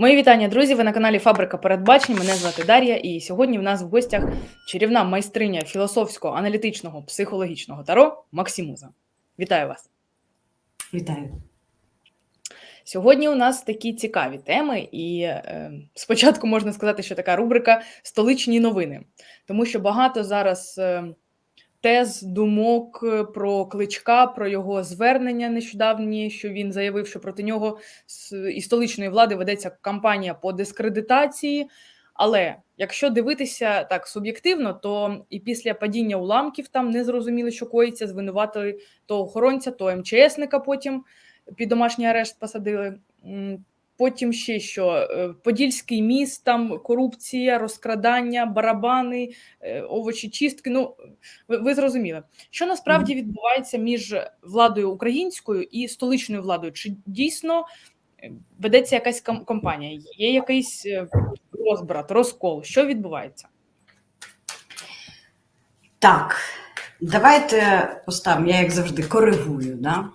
Мої вітання, друзі. Ви на каналі Фабрика Передбачень. Мене звати Дар'я, і сьогодні в нас в гостях чарівна майстриня філософського, аналітичного, психологічного таро Максимуза. Вітаю вас! Вітаю. Сьогодні у нас такі цікаві теми, і е, спочатку можна сказати, що така рубрика Столичні новини, тому що багато зараз е, тез, думок е, про кличка, про його звернення нещодавні, що він заявив, що проти нього з столичної влади ведеться кампанія по дискредитації. Але якщо дивитися так суб'єктивно, то і після падіння уламків там не зрозуміли, що коїться, звинуватили то охоронця, то МЧСника потім під домашній арешт посадили. Потім ще що е, Подільський міст, там корупція, розкрадання, барабани, е, овочі, чистки. Ну ви, ви зрозуміли, що насправді відбувається між владою українською і столичною владою? Чи дійсно е, ведеться якась кампанія? Є якийсь розбрат, розкол? Що відбувається? Так, давайте поставимо, я як завжди коригую, да?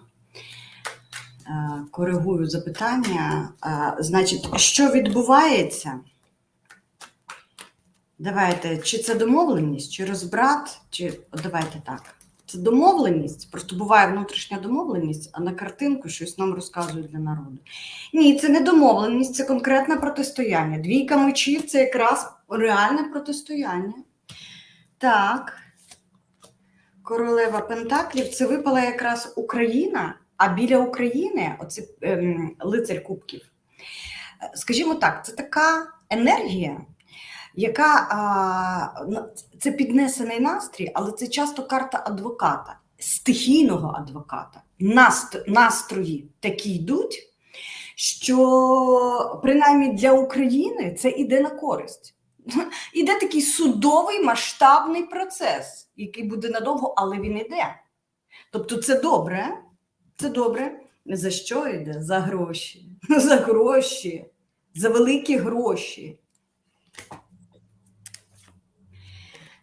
Е, коригую запитання. Е, Значить, що відбувається? Давайте, чи це домовленість, чи розбрат, чи давайте так. Це домовленість, просто буває внутрішня домовленість, а на картинку щось нам розказують для народу. Ні, це не домовленість, це конкретне протистояння. Двійка мечів це якраз реальне протистояння. Так. Королева Пентаклів це випала якраз Україна, а біля України оце ем, лицар Кубків. Е, Скажімо так, це така енергія, яка це піднесений настрій, але це часто карта адвоката, стихійного адвоката. Наст, настрої такі йдуть, що принаймні для України це іде на користь. Іде такий судовий масштабний процес, який буде надовго, але він іде. Тобто це добре, це добре. За що йде? За гроші. За гроші, за великі гроші.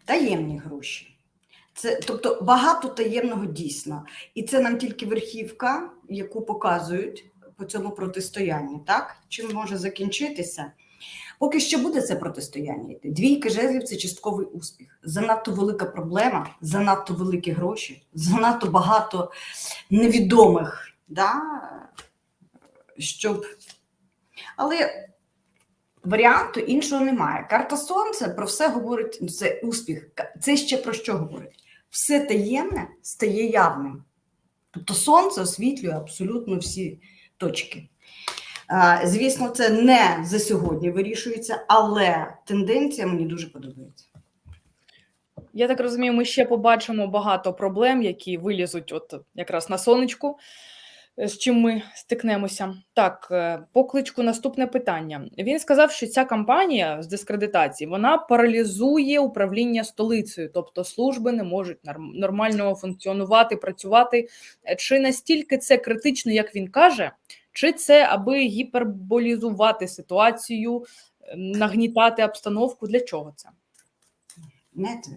Таємні гроші. Це, тобто багато таємного дійсно. І це нам тільки верхівка, яку показують по цьому протистоянні. Так? Чим може закінчитися? Поки що буде це протистояння йти. Двійка жезлів це частковий успіх. Занадто велика проблема, занадто великі гроші, занадто багато невідомих, да? щоб. Але варіанту іншого немає. Карта Сонця про все говорить, ну, це успіх. Це ще про що говорить? Все таємне стає явним. Тобто сонце освітлює абсолютно всі точки. Звісно, це не за сьогодні вирішується, але тенденція мені дуже подобається. Я так розумію, ми ще побачимо багато проблем, які вилізуть от якраз на сонечку, е, з чим ми стикнемося. Так, е, по кличку наступне питання. Він сказав, що ця кампанія з дискредитації вона паралізує управління столицею, тобто служби не можуть нормально функціонувати, працювати. Е, Чи настільки це критично, як він каже, чи це аби гіперболізувати ситуацію, е, нагнітати обстановку? Для чого це? Знаєте,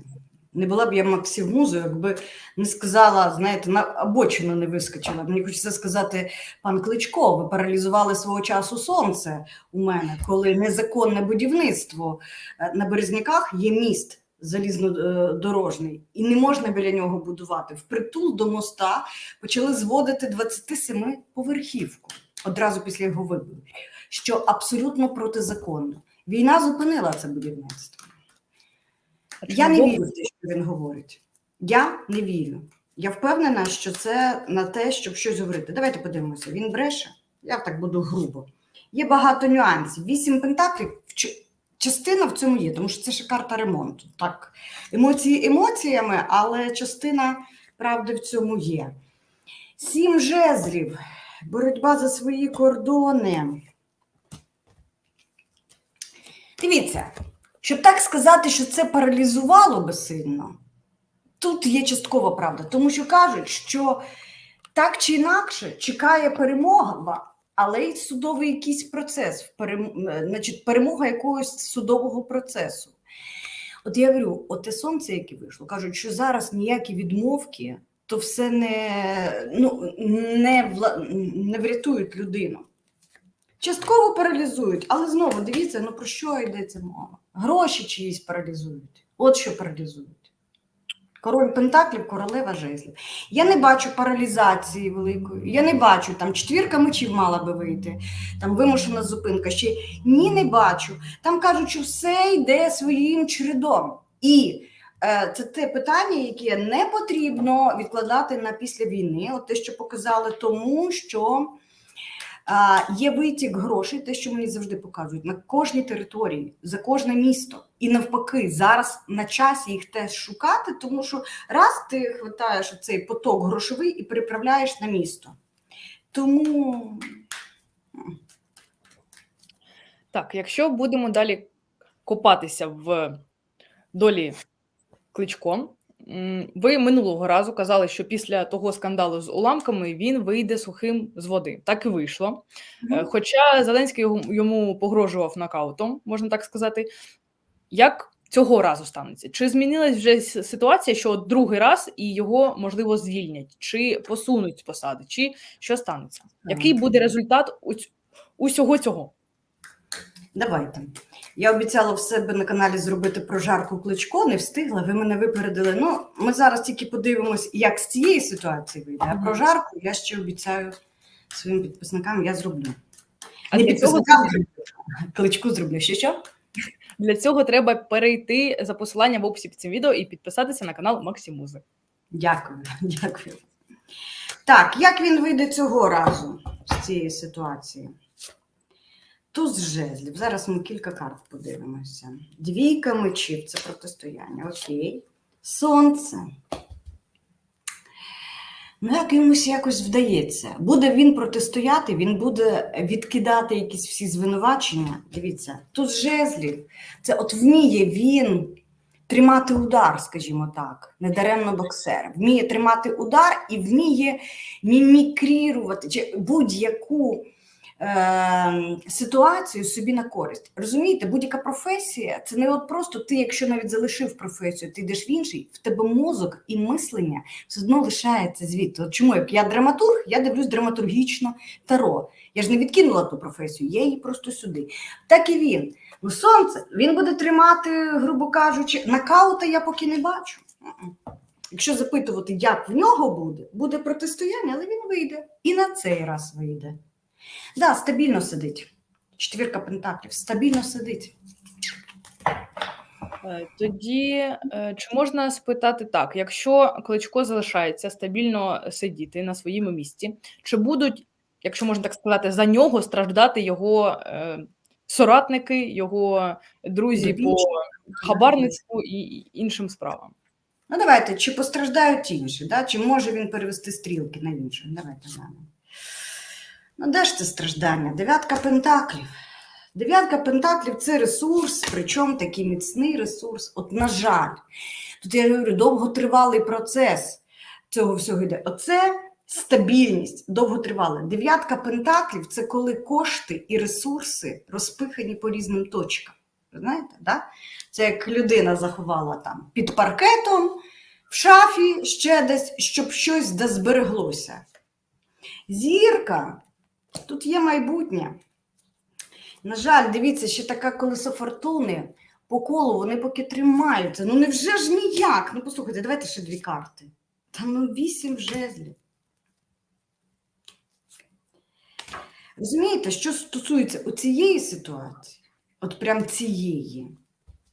не була б я Максимузою, якби не сказала, знаєте, на обочину не вискочила. Мені хочеться сказати, пан Кличко, ви паралізували свого часу сонце у мене, коли незаконне будівництво Е, на Березняках є міст залізнодорожний, і не можна біля нього будувати. Впритул до моста почали зводити 27 поверхівку одразу після його виборів, що абсолютно протизаконно. Війна зупинила це будівництво. Я не вірю в те, що він говорить. Я не вірю. Я впевнена, що це на те, щоб щось говорити. Давайте подивимося. Він бреше, я так буду грубо. Є багато нюансів. Вісім пентаклів. Частина в цьому є, тому що це ще карта ремонту. Так, емоції емоціями, але частина правди в цьому є. Сім жезлів. Боротьба за свої кордони. Дивіться, щоб так сказати, що це паралізувало би сильно, тут є часткова правда, тому що кажуть, що так чи інакше чекає перемога, але й судовий якийсь процес, значить, перемога якогось судового процесу. От я говорю, оте сонце, яке вийшло, кажуть, що зараз ніякі відмовки, то все не, ну, не, вла- не врятують людину. Частково паралізують, але знову дивіться, ну про що йдеться мова? Гроші чиїсь паралізують. От що паралізують. Король Пентаклів, королева жезлів. Я не бачу паралізації великої. Я не бачу, там четвірка мечів мала би вийти, там вимушена зупинка. Ще ні, не бачу. Там кажуть, що все йде своїм чередом. І це те питання, яке не потрібно відкладати на після війни. От те, що показали, тому що є витік грошей, те, що мені завжди показують, на кожній території, за кожне місто. І навпаки, зараз на часі їх теж шукати, тому що раз ти хватаєш цей поток грошовий і переправляєш на місто. Тому Так, якщо будемо далі копатися в долі Кличко, ви минулого разу казали, що після того скандалу з уламками він вийде сухим з води. Так і вийшло. Е, Хоча Зеленський йому погрожував нокаутом, можна так сказати. Як цього разу станеться? Чи змінилась вже ситуація, що другий раз і його можливо звільнять, чи посунуть з посади, чи що станеться? Який буде результат усього цього? Давайте. Я обіцяла в себе на каналі зробити прожарку кличко, не встигла. Ви мене випередили. Ну, ми зараз тільки подивимось, як з цієї ситуації вийде. А прожарку я ще обіцяю своїм підписникам, я зроблю. А не для цього, кличку зроблю. Що що? для цього треба перейти за посиланням в описі під цим відео і підписатися на канал Максимузи. Дякую, дякую. Так, як він вийде цього разу з цієї ситуації? Туз жезлів. Зараз ми кілька карт подивимося. Двійка мечів це протистояння. Окей. Сонце. Ну, як йомусь якось вдається. Буде він протистояти, він буде відкидати якісь всі звинувачення. Дивіться, тут жезлів. Це от вміє він тримати удар, скажімо так, недаремно боксер. Вміє тримати удар і вміє мімікрірувати будь-яку ситуацію собі на користь. Розумієте, будь-яка професія це не от просто ти, якщо навіть залишив професію, ти йдеш в інший, в тебе мозок і мислення все одно лишається звідти. От чому як я драматург, я дивлюсь драматургічно таро. Я ж не відкинула ту професію, я її просто сюди. Так і він. Ну, сонце, він буде тримати, грубо кажучи, нокаута я поки не бачу. Якщо запитувати, як в нього буде, буде протистояння, але він вийде. І на цей раз вийде. Да, стабільно сидить. Четвірка пентаклів, стабільно сидить. Е, Тоді е, чи можна спитати так: якщо Кличко залишається стабільно сидіти на своєму місці, чи будуть, якщо можна так сказати, за нього страждати його е, соратники, його друзі по хабарництву і і іншим справам? Ну, давайте, чи постраждають інші, да? чи може він перевести стрілки на інших? Давайте глянемо. Ну, де ж це страждання? Дев'ятка пентаклів. Дев'ятка пентаклів це ресурс, причому такий міцний ресурс. От, на жаль, тут я говорю, довготривалий процес цього всього йде. Оце стабільність довготривала. Дев'ятка пентаклів це коли кошти і ресурси розпихані по різним точкам. Знаєте, да? Це як людина заховала там під паркетом, в шафі ще десь, щоб щось збереглося. Зірка, тут є майбутнє. На жаль, дивіться, ще таке колесо фортуни по колу, вони поки тримаються. Ну невже ж ніяк? Ну послухайте, давайте ще дві карти. Та ну вісім жезлів. Розумієте, що стосується цієї ситуації, от прям цієї,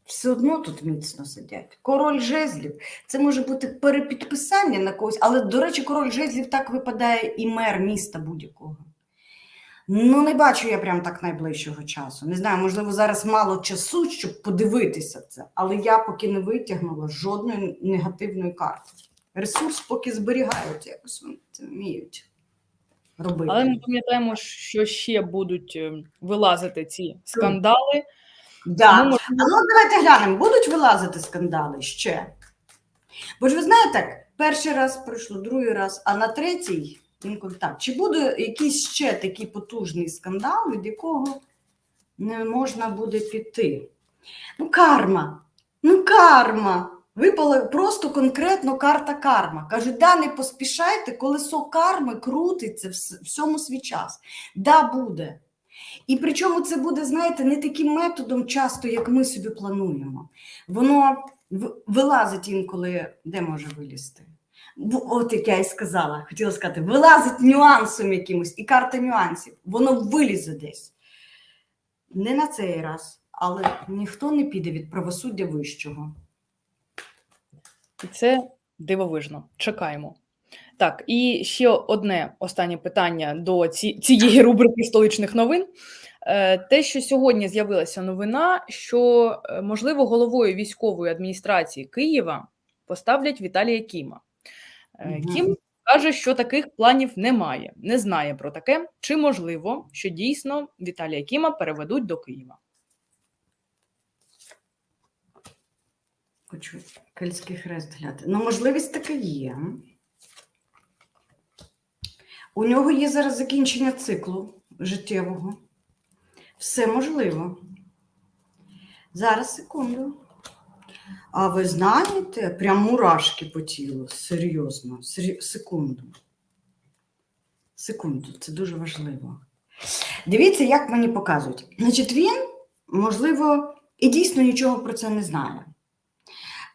все одно тут міцно сидять. Король жезлів це може бути перепідписання на когось, але, до речі, король жезлів так випадає і мер міста будь-якого. Ну, не бачу я прям так найближчого часу. Не знаю, можливо, зараз мало часу, щоб подивитися це, але я поки не витягнула жодної негативної карти. Ресурс поки зберігають, якось вони це вміють робити. Але ми пам'ятаємо, що ще будуть е, вилазити ці скандали. Да. Тому, А ну давайте глянемо, будуть вилазити скандали ще. Бо ж ви знаєте, перший раз пройшло, другий раз, а на третій так. Чи буде якийсь ще такий потужний скандал, від якого не можна буде піти? Ну, карма. Ну, карма. Випала просто конкретно карта карма. Кажуть, да, не поспішайте, колесо карми крутиться всьому свій час. Да, буде. І причому це буде, знаєте, не таким методом часто, як ми собі плануємо. Воно вилазить інколи, де може вилізти. От як я і сказала, хотіла сказати, вилазить нюансом якимось, і карта нюансів, воно вилізе десь. Не на цей раз, але ніхто не піде від правосуддя вищого. І це дивовижно. Чекаємо. Так, і ще одне останнє питання до ці, цієї рубрики столичних новин. Е, Те, що сьогодні з'явилася новина, що е, можливо головою військової адміністрації Києва поставлять Віталія Кіма. Е. Кім каже, що таких планів немає, не знає про таке. Чи можливо, що дійсно Віталія Кіма переведуть до Києва? Хочу Кельтський хрест глянути. Ну, можливість така є. У нього є зараз закінчення циклу життєвого. Все можливо. Зараз секунду. А ви знаєте, прям мурашки по тілу. Серйозно. Секунду. Секунду, це дуже важливо. Дивіться, як мені показують. Значить, він, можливо, і дійсно нічого про це не знає.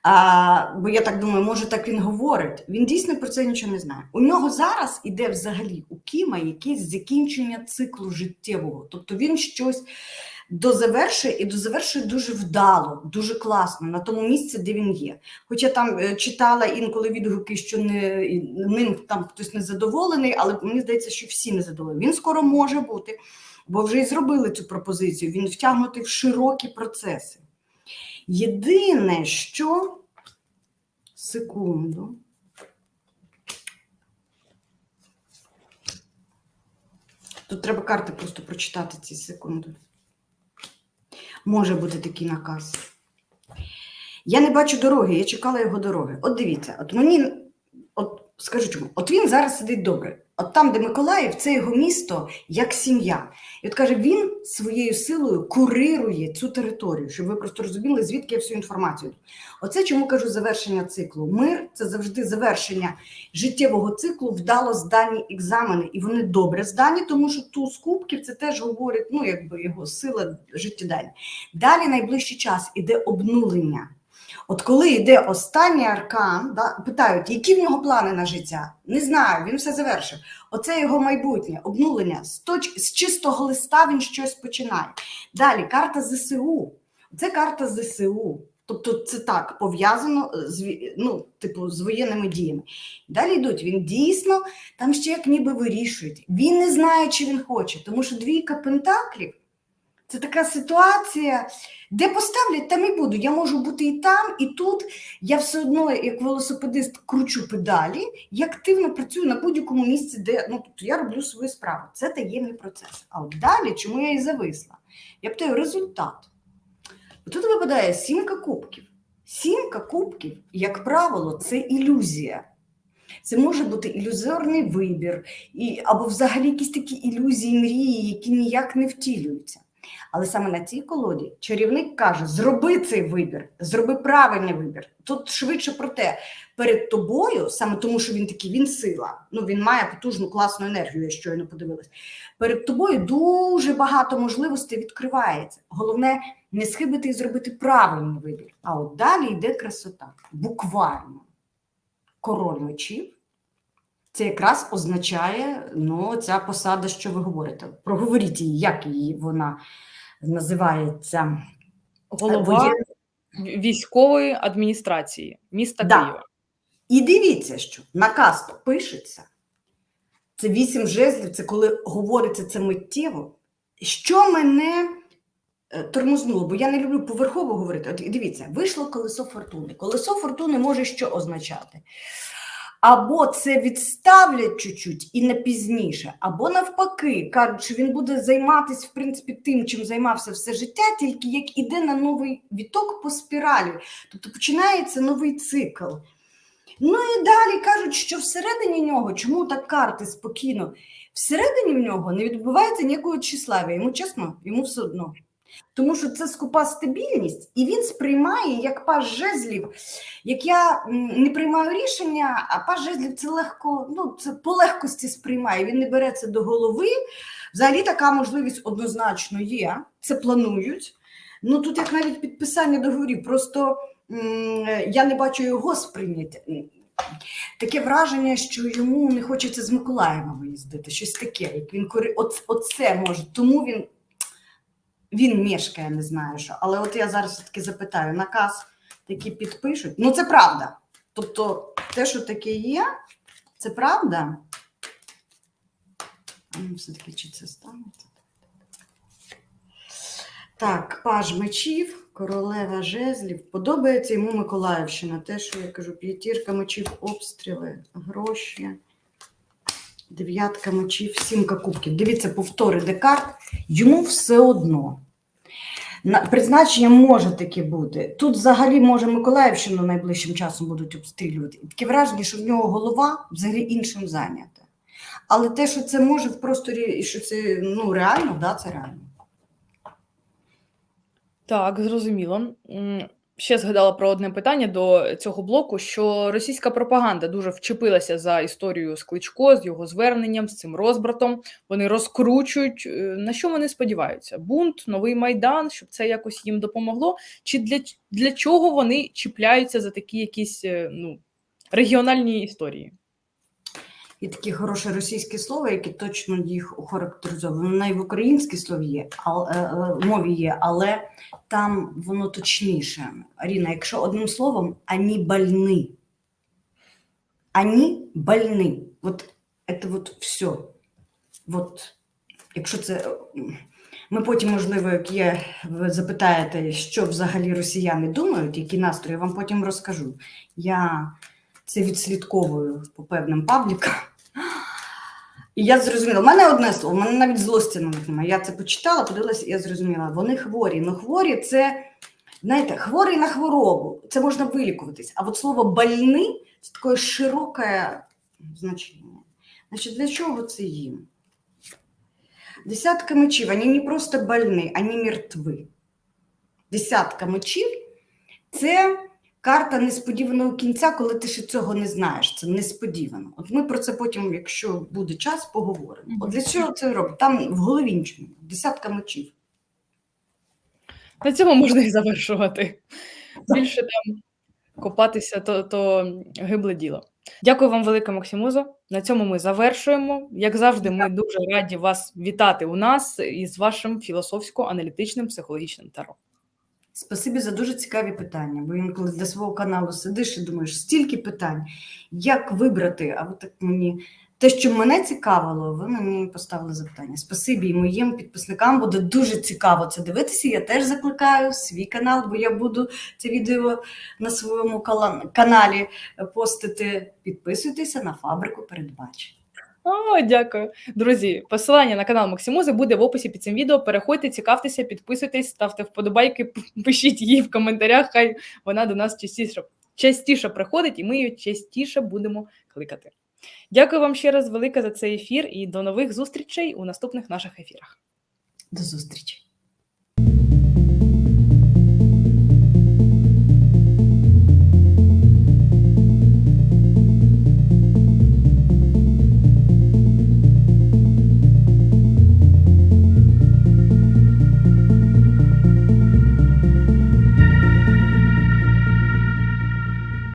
А, бо я так думаю, може так він говорить. Він дійсно про це нічого не знає. У нього зараз іде взагалі у Кіма якесь закінчення циклу життєвого. Тобто він щось дозавершує і дозавершує дуже вдало, дуже класно на тому місці, де він є. Хоча там е, читала інколи відгуки, що не, ним там хтось незадоволений, але мені здається, що всі незадоволені. Він скоро може бути, бо вже і зробили цю пропозицію. Він втягнутий в широкі процеси. Єдине, що секунду. Тут треба карти просто прочитати ці секунди. Може бути такий наказ. Я не бачу дороги, я чекала його дороги. От дивіться, от мені, от скажу чому, от він зараз сидить добре. От там, де Миколаїв, це його місто як сім'я. І от каже, він своєю силою курирує цю територію, щоб ви просто розуміли, звідки я всю інформацію. Оце чому кажу завершення циклу. Мир це завжди завершення життєвого циклу, вдало здані екзамени, і вони добре здані, тому що туз кубків це теж говорить, ну якби його сила життєдання. Далі найближчий час іде обнулення. От коли йде останній аркан, да, питають, які в нього плани на життя? Не знаю, він все завершив. Оце його майбутнє, обнулення. З, точ... з чистого листа він щось починає. Далі карта ЗСУ. Це карта ЗСУ. Тобто це так пов'язано з, ну, типу, з воєнними діями. Далі йдуть, він дійсно там ще як ніби вирішують. Він не знає, чи він хоче, тому що двійка пентаклів це така ситуація, де поставлять, там і буду. Я можу бути і там, і тут. Я все одно, як велосипедист, кручу педалі, я активно працюю на будь-якому місці, де ну, тобто я роблю свою справу. Це таємний процес. А от далі, чому я і зависла? Я питаю результат. Тут випадає сімка кубків. Сімка кубків, як правило, це ілюзія. Це може бути ілюзорний вибір, і, або взагалі якісь такі ілюзії, мрії, які ніяк не втілюються. Але саме на цій колоді чарівник каже: зроби цей вибір, зроби правильний вибір. Тут швидше про те, перед тобою, саме тому, що він такий, він сила, ну він має потужну класну енергію, я щойно подивилась. Перед тобою дуже багато можливостей відкривається. Головне не схибити і зробити правильний вибір. А от далі йде красота. Буквально король мечів. Це якраз означає ну, ця посада, що ви говорите. Проговоріть її, як її вона називається. Голова Воєн- військової адміністрації міста Да. Києва. І дивіться, що наказ пишеться. Це вісім жезлів, це коли говориться це миттєво. Що мене е, тормознуло, бо я не люблю поверхово говорити. От дивіться, вийшло колесо фортуни. Колесо фортуни може що означати? Або це відставлять чуть-чуть і не пізніше, або навпаки, кажуть, що він буде займатися в принципі тим, чим займався все життя, тільки як іде на новий віток по спіралі. Тобто починається новий цикл. Ну і далі кажуть, що всередині нього, чому так карти спокійно, всередині в нього не відбувається ніякого числавія. Йому чесно, йому все одно. Тому що це скупа стабільність, і він сприймає як паж жезлів. Як я не приймаю рішення, а паж жезлів це легко, ну це по легкості сприймає. Він не бере це до голови. Взагалі така можливість однозначно є. Це планують. Ну тут як навіть підписання договорів, просто я не бачу його сприйняття. Таке враження, що йому не хочеться з Миколаєва виїздити, щось таке, як він кори... Оце може. Тому він, він мешкає, не знаю що. Але от я зараз таки запитаю, наказ такі підпишуть. Ну, це правда. Тобто, те, що таке є, це правда. Ну, все-таки чи це станеться? Так, паж мечів, королева жезлів. Подобається йому Миколаївщина. Те, що я кажу, п'ятірка мечів, обстріли, гроші, дев'ятка мечів, сімка кубків. Дивіться, повтори декарт. Йому все одно. На- Призначення може таке бути. Тут взагалі може Миколаївщину найближчим часом будуть обстрілювати. І Таке враження, що в нього голова взагалі іншим зайнята. Але те, що це може в просторі, що це ну, реально, да, це реально. Так, зрозуміло. Ще згадала про одне питання до цього блоку, що російська пропаганда дуже вчепилася за історію з Кличко, з його зверненням, з цим розбратом. Вони розкручують. Е, На що вони сподіваються? Бунт, новий майдан, щоб це якось їм допомогло? Чи для, для чого вони чіпляються за такі якісь е, ну, регіональні історії? Є такі хороше російське слово, яке точно їх охарактеризовує. Воно і в українській слові є, ал- е, е, мові є, але там воно точніше. Аріна, якщо одним словом, ані больны. Ані больны. Вот это вот все. Вот, якщо це. е, Ми потім, можливо, як є, ви запитаєте, що взагалі росіяни думають, які настрої, я вам потім розкажу. Я це відслідковую по певним паблікам. І я зрозуміла, у мене одне слово, у мене навіть злості на них немає. Я це почитала, подивилася, і я зрозуміла. Вони хворі. Ну хворі це, знаєте, хворий на хворобу. Це можна вилікуватись. А от слово больний це таке широке значення. Значить, для чого це їм? Десятка мечів, вони не просто больні, вони мертві. Десятка мечів це карта несподіваного кінця, коли ти ще цього не знаєш. Це несподівано. От ми про це потім, якщо буде час, поговоримо. От для чого це робить? Там в голові нічого. Десятка мечів. На цьому можна і завершувати. Більше там копатися, то, то гибле діло. Дякую вам велике, Максимузо. На цьому ми завершуємо. Як завжди, ми дуже раді вас вітати у нас із вашим філософсько-аналітичним психологічним таро. Спасибі за дуже цікаві питання. Бо інколи для свого каналу сидиш і думаєш, стільки питань, як вибрати, а ви так мені. Те, що мене цікавило, ви мені поставили запитання. Спасибі і моїм підписникам буде дуже цікаво це дивитися. Я теж закликаю свій канал, бо я буду це відео на своєму каналі постити. Підписуйтеся на фабрику передбачень. О, дякую. Друзі, посилання на канал Максимузи буде в описі під цим відео. Переходьте, цікавтеся, підписуйтесь, ставте вподобайки, пишіть її в коментарях. Хай вона до нас частіше, частіше приходить, і ми її частіше будемо кликати. Дякую вам ще раз велике за цей ефір і до нових зустрічей у наступних наших ефірах. До зустрічі!